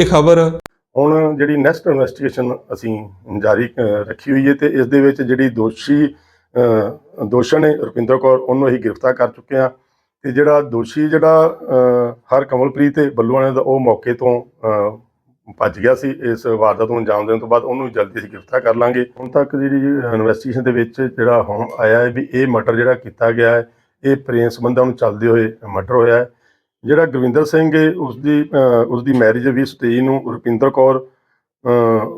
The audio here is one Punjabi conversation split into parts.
ਇਹ ਖਬਰ। ਹੁਣ ਜਿਹੜੀ ਨੈਕਸਟ ਇਨਵੈਸਟੀਗੇਸ਼ਨ ਅਸੀਂ ਜਾਰੀ ਰੱਖੀ ਹੋਈ ਹੈ ਤੇ ਇਸ ਦੇ ਵਿੱਚ ਜਿਹੜੀ ਦੋਸ਼ੀ ਅ, ਦੋਸ਼ਣ ਹੈ ਰੁਪਿੰਦਰ ਕੌਰ ਉਹਨੂੰ ਅਸੀਂ ਗ੍ਰਿਫਤਾਰ ਕਰ ਚੁੱਕੇ ਹਾਂ ਤੇ ਜਿਹੜਾ ਦੋਸ਼ੀ ਜਿਹੜਾ ਹਰ ਕਮਲਪ੍ਰੀਤ ਤੇ ਬੱਲੂਆਣੇ ਦਾ ਉਹ ਮੌਕੇ ਤੋਂ ਭੱਜ ਗਿਆ ਸੀ। ਇਸ ਵਾਰਦਾਤ ਨੂੰ ਅੰਜਾਮ ਦੇਣ ਤੋਂ ਬਾਅਦ ਉਹਨੂੰ ਜਲਦੀ ਅਸੀਂ ਗ੍ਰਿਫਤਾਰ ਕਰ ਲਾਂਗੇ। ਹੁਣ ਤੱਕ ਜਿਹੜੀ ਇਨਵੈਸਟੀਗੇਸ਼ਨ ਦੇ ਵਿੱਚ ਜਿਹੜਾ ਹੁਣ ਆਇਆ ਹੈ ਵੀ ਇਹ ਮਰਡਰ ਜਿਹੜਾ ਕੀਤਾ ਗਿਆ ਹੈ ਇਹ ਪ੍ਰੇਮ ਸੰਬੰਧਾਂ ਨੂੰ ਚੱਲਦੇ ਹੋਏ ਮਰਡਰ ਹੋਇਆ ਹੈ। ਜਿਹੜਾ ਗੁਰਵਿੰਦਰ ਸਿੰਘ ਹੈ ਉਸ ਦੀ ਉਸ ਦੀ ਮੈਰਿਜ 20 ਤੇਈ ਨੂੰ ਰੁਪਿੰਦਰ ਕੌਰ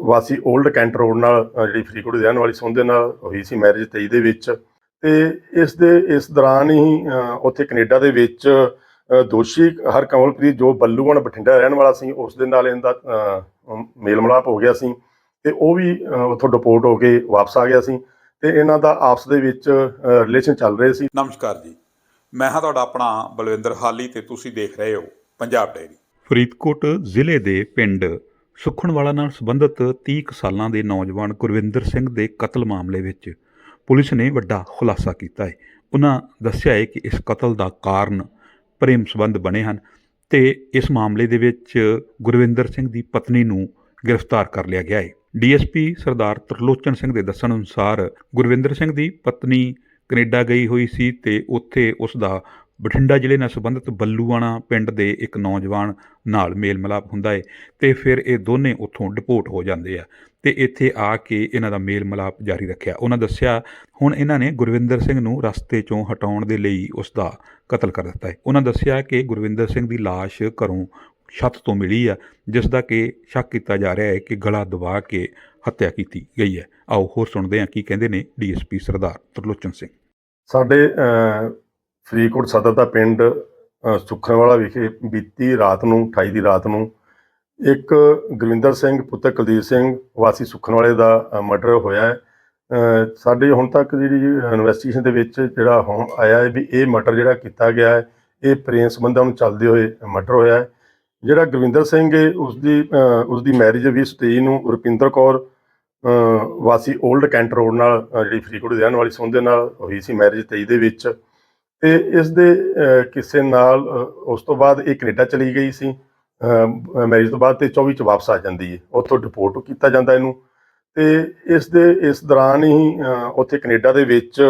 ਵਾਸੀ 올ਡ ਕੈਂਟ ਰੋਡ ਨਾਲ ਜਿਹੜੀ ਫਰੀਦਕੋਟ ਦੇ ਰਹਿਣ ਵਾਲੀ ਸੋਹਣ ਨਾਲ ਹੋਈ ਸੀ ਮੈਰਿਜ 23 ਦੇ ਵਿੱਚ। ਤੇ ਇਸ ਦੇ ਇਸ ਦੌਰਾਨ ਹੀ ਉੱਥੇ ਕੈਨੇਡਾ ਦੇ ਵਿੱਚ ਦੋਸ਼ੀ ਹਰਕਮਲਪ੍ਰੀਤ ਜੋ ਬੱਲੂਗਣ ਬਠਿੰਡਾ ਰਹਿਣ ਵਾਲਾ ਸੀ ਉਸ ਦੇ ਨਾਲ ਇਹਦਾ ਅ, ਮੇਲ ਮਿਲਾਪ ਹੋ ਗਿਆ ਸੀ। ਤੇ ਉਹ ਵੀ ਉੱਥੋਂ ਡਿਪੋਰਟ ਹੋ ਕੇ ਵਾਪਸ ਆ ਗਿਆ ਸੀ। ਤੇ ਇਹਨਾਂ ਦਾ ਆਪਸ ਦੇ ਵਿੱਚ ਰਿਲੇਸ਼ਨ ਚੱਲ ਰਹੇ ਸੀ। ਨਮਸਕਾਰ ਜੀ। ਮੈਂ ਹਾਂ ਤੁਹਾਡਾ ਆਪਣਾ ਬਲਵਿੰਦਰ ਹਾਲੀ ਤੇ ਤੁਸੀਂ ਦੇਖ ਰਹੇ ਹੋ ਪੰਜਾਬ ਡਾਇਰੀ ਫਰੀਦਕੋਟ ਜ਼ਿਲ੍ਹੇ ਦੇ ਪਿੰਡ ਸੁਖਣਵਾਲਾ ਨਾਲ ਸੰਬੰਧਿਤ 30 ਕੁ ਸਾਲਾਂ ਦੇ ਨੌਜਵਾਨ ਗੁਰਵਿੰਦਰ ਸਿੰਘ ਦੇ ਕਤਲ ਮਾਮਲੇ ਵਿੱਚ ਪੁਲਿਸ ਨੇ ਵੱਡਾ ਖੁਲਾਸਾ ਕੀਤਾ ਹੈ। ਉਹਨਾਂ ਦੱਸਿਆ ਹੈ ਕਿ ਇਸ ਕਤਲ ਦਾ ਕਾਰਨ ਪ੍ਰੇਮ ਸੰਬੰਧ ਬਣੇ ਹਨ ਤੇ ਇਸ ਮਾਮਲੇ ਦੇ ਵਿੱਚ ਗੁਰਵਿੰਦਰ ਸਿੰਘ ਦੀ ਪਤਨੀ ਨੂੰ ਗ੍ਰਿਫਤਾਰ ਕਰ ਲਿਆ ਗਿਆ ਹੈ। ਡੀਐਸਪੀ ਸਰਦਾਰ ਤਰਲੋਚਨ ਸਿੰਘ ਦੇ ਦੱਸਣ ਅਨੁਸਾਰ ਗੁਰਵਿੰਦਰ ਸਿੰਘ ਦੀ ਪਤਨੀ ਕੈਨੇਡਾ ਗਈ ਹੋਈ ਸੀ ਤੇ ਉੱਥੇ ਉਸ ਦਾ ਬਠਿੰਡਾ ਜ਼ਿਲ੍ਹੇ ਨਾਲ ਸੰਬੰਧਿਤ ਬੱਲੂਆਣਾ ਪਿੰਡ ਦੇ ਇੱਕ ਨੌਜਵਾਨ ਨਾਲ ਮੇਲ ਮਿਲਾਪ ਹੁੰਦਾ ਹੈ ਤੇ ਫਿਰ ਇਹ ਦੋਨੇ ਉੱਥੋਂ ਡਿਪੋਰਟ ਹੋ ਜਾਂਦੇ ਆ ਤੇ ਇੱਥੇ ਆ ਕੇ ਇਹਨਾਂ ਦਾ ਮੇਲ ਮਿਲਾਪ ਜਾਰੀ ਰੱਖਿਆ। ਉਹਨਾਂ ਦੱਸਿਆ, ਹੁਣ ਇਹਨਾਂ ਨੇ ਗੁਰਵਿੰਦਰ ਸਿੰਘ ਨੂੰ ਰਸਤੇ ਚੋਂ ਹਟਾਉਣ ਦੇ ਲਈ ਉਸ ਦਾ ਕਤਲ ਕਰ ਦਿੱਤਾ ਹੈ ਉਹਨਾਂ ਦੱਸਿਆ ਕਿ ਗੁਰਵਿੰਦਰ ਸਿੰਘ ਦੀ ਲਾਸ਼ ਘਰੋਂ ਛੱਤ ਤੋਂ ਮਿਲੀ ਆ, ਜਿਸ ਦਾ ਕਿ ਸ਼ੱਕ ਕੀਤਾ ਜਾ ਰਿਹਾ ਹੈ ਕਿ ਗਲਾ ਦਬਾ ਕੇ ਹੱਤਿਆ ਕੀਤੀ ਗਈ ਹੈ ਆਓ ਹੋਰ ਸੁਣਦੇ ਹਾਂ ਕੀ ਕਹਿੰਦੇ ਨੇ ਡੀਐਸਪੀ ਸਰਦਾਰ ਤਰਲੋਚਨ ਸਿੰਘ। ਸਾਡੇ ਫਰੀਦਕੋਟ ਸਦਰ ਦਾ ਪਿੰਡ ਅ, ਸੁੱਖਣਵਾਲਾ ਵਿਖੇ ਬੀਤੀ ਰਾਤ ਨੂੰ 28 ਦੀ ਰਾਤ ਨੂੰ ਇੱਕ ਗੁਰਵਿੰਦਰ ਸਿੰਘ ਪੁੱਤਰ ਕੁਲਦੀਪ ਸਿੰਘ ਵਾਸੀ ਸੁੱਖਣਵਾਲੇ ਦਾ ਮਰਡਰ ਹੋਇਆ ਹੈ। ਅ, ਸਾਡੇ ਹੁਣ ਤੱਕ ਜਿਹੜੀ ਇਨਵੈਸਟੀਗੇਸ਼ਨ ਦੇ ਵਿੱਚ ਜਿਹੜਾ ਹੁਣ ਆਇਆ ਹੈ ਵੀ ਇਹ ਮਰਡਰ ਜਿਹੜਾ ਕੀਤਾ ਗਿਆ ਹੈ ਇਹ ਪ੍ਰੇਮ ਸੰਬੰਧਾਂ ਨੂੰ ਚੱਲਦੇ ਹੋਏ ਮਰਡਰ ਹੋਇਆ ਹੈ। ਜਿਹੜਾ ਗੁਰਵਿੰਦਰ ਸਿੰਘ ਹੈ ਉਸ ਦੀ ਉਸ ਦੀ ਮੈਰਿਜ 20 ਤੇਈ ਨੂੰ ਰੁਪਿੰਦਰ ਕੌਰ ਵਾਸੀ 올ਡ ਕੈਂਟ ਰੋਡ ਨਾਲ ਜਿਹੜੀ ਫਰੀਦਕੋਟ ਦੇ ਰਹਿਣ ਵਾਲੀ ਸੋਹਣ ਦੇ ਨਾਲ ਹੋਈ ਸੀ ਮੈਰਿਜ 23 ਦੇ ਵਿੱਚ। ਤੇ ਇਸ ਦੇ ਅ, ਕਿਸੇ ਨਾਲ ਉਸ ਤੋਂ ਬਾਅਦ ਇਹ ਕੈਨੇਡਾ ਚਲੀ ਗਈ ਸੀ। ਮੈਰਿਜ ਤੋਂ ਬਾਅਦ ਤੇ 24 ਚ ਵਾਪਸ ਆ ਜਾਂਦੀ ਹੈ। ਉੱਥੋਂ ਡਿਪੋਰਟ ਕੀਤਾ ਜਾਂਦਾ ਇਹਨੂੰ। ਤੇ ਇਸ ਦੇ ਇਸ ਦੌਰਾਨ ਹੀ ਉੱਥੇ ਕੈਨੇਡਾ ਦੇ ਵਿੱਚ